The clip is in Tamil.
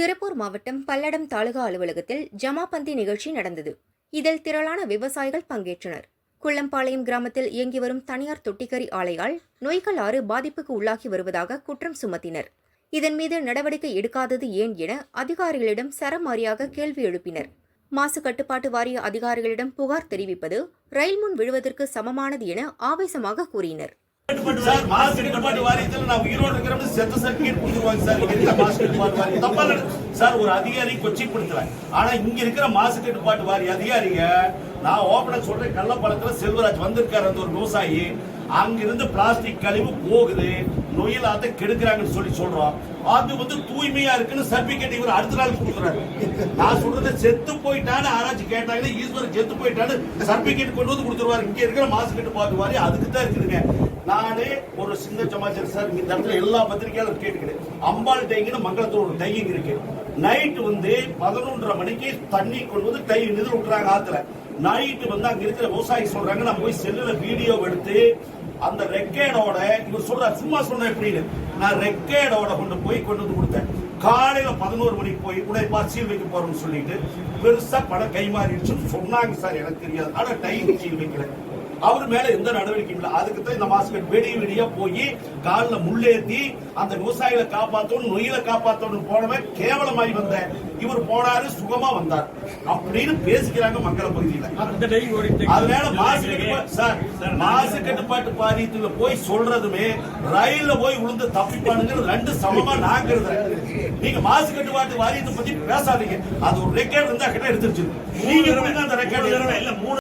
திருப்பூர் மாவட்டம் பல்லடம் தாலுகா அலுவலகத்தில் ஜமாபந்தி நிகழ்ச்சி நடந்தது. இதில் திரளான விவசாயிகள் பங்கேற்றனர். குள்ளம்பாளையம் கிராமத்தில் இயங்கி வரும் தனியார் தொட்டிக்கறி ஆலையால் நொய்கள் ஆறு பாதிப்புக்கு உள்ளாகி வருவதாக குற்றம் சுமத்தினர். இதன் மீது நடவடிக்கை எடுக்காதது ஏன் என அதிகாரிகளிடம் சரமாரியாக கேள்வி எழுப்பினர். மாசு கட்டுப்பாட்டு வாரிய அதிகாரிகளிடம் புகார் தெரிவிப்பது ரயில் முன் விழுவதற்கு சமமானது என ஆவேசமாக கூறினர். சார் மாசு கட்டுப்பாட்டு வாரியத்தில் நான் உயிரோடு இருக்கிறோம்னு செத்த சர்டிபிகேட் கொடுத்துருவாங்க சார். இங்க இருக்கிற மாசு கட்டுப்பாட்டு வாரியம். தப்பா சார் ஒரு அதிகாரி கொச்சிப்படுத்துறேன் ஆனா இங்க இருக்கிற மாசு கட்டுப்பாட்டு வாரிய அதிகாரிங்க நான் ஓப்பனா சொல்றேன் கள்ளப்பழத்துல செல்வராஜ் வந்திருக்காரு அந்த ஒரு விவசாயி. அங்கிருந்து பிளாஸ்டிக் கழிவு போகுது. நொயிலாத்த கெடுக்கிறாங்கன்னு சொல்லி சொல்றோம். அது வந்து தூய்மையா இருக்குன்னு சர்டிபிகேட் இவர் அடுத்த நாள் கொடுக்குறாரு. நான் சொல்றது செத்து போயிட்டான்னு ஆராய்ச்சி கேட்டாங்கன்னா ஈஸ்வரன் செத்து போயிட்டான்னு சர்டிபிகேட் கொண்டு வந்து கொடுத்துருவாரு. இங்க இருக்கிற மாசு கட்டுப்பாட்டு வாரி அதுக்கு தான் இருக்குதுங்க. நானே ஒரு சின்ன சமாச்சாரம் சார் இந்த இடத்துல எல்லா பத்திரிகையாளரும் கேட்டுக்கிறேன் அம்பாள் டைங்குன்னு மங்களத்தூர் ஒரு டையிங் இருக்கு. நைட்டு வந்து பதினொன்றரை மணிக்கு தண்ணி கொண்டு வந்து டை நிதில் விட்டுறாங்க ஆத்துல. நைட்டு வந்து அங்க இருக்கிற விவசாயி சொல்றாங்க நான் போய் செல்லுல வீடியோ எடுத்து அந்த ரெக்கேடோட இவர் சொல்ற சும்மா சொன்ன எப்படின்னு? நான் ரெக்கேடோட கொண்டு போய் கொண்டு வந்து கொடுத்தேன். காலையில பதினோரு மணிக்கு போய் உடைப்பா சீல் வைக்க போறோம்னு சொல்லிட்டு பெருசா படம் கை மாறிடுச்சுன்னு சொன்னாங்க சார் எனக்கு தெரியாது. ஆனா டைம் சீல் வைக்கல. அவர் மேல எந்த நடவடிக்கையும் இல்லை. அதுக்கு தான் இந்த மாஸ்கட் வெடி வெடியா போய் கால்ல முள்ளேத்தி அந்த விவசாயிகளை காப்பாத்தணும் நொயில காப்பாத்தணும் போனவன் கேவலமாய் வந்த. இவர் போனாரு சுகமா வந்தார். அப்படின்னு பேசிக்கிறாங்க மங்கள பகுதியில. அதனால மாசு கட்டுப்பாட்டு சார் மாசு கட்டுப்பாட்டு வாரியத்துல போய் சொல்றதுமே ரயில்ல போய் விழுந்து தப்பிப்பானுங்கிறது ரெண்டு சமமா நீங்க மாசு கட்டுப்பாட்டு வாரியத்தை பத்தி பேசாதீங்க. அது ஒரு ரெக்கார்டு இருந்தா கிட்ட எடுத்துருச்சு. நீங்க அந்த ரெக்கார்டு இல்ல மூணு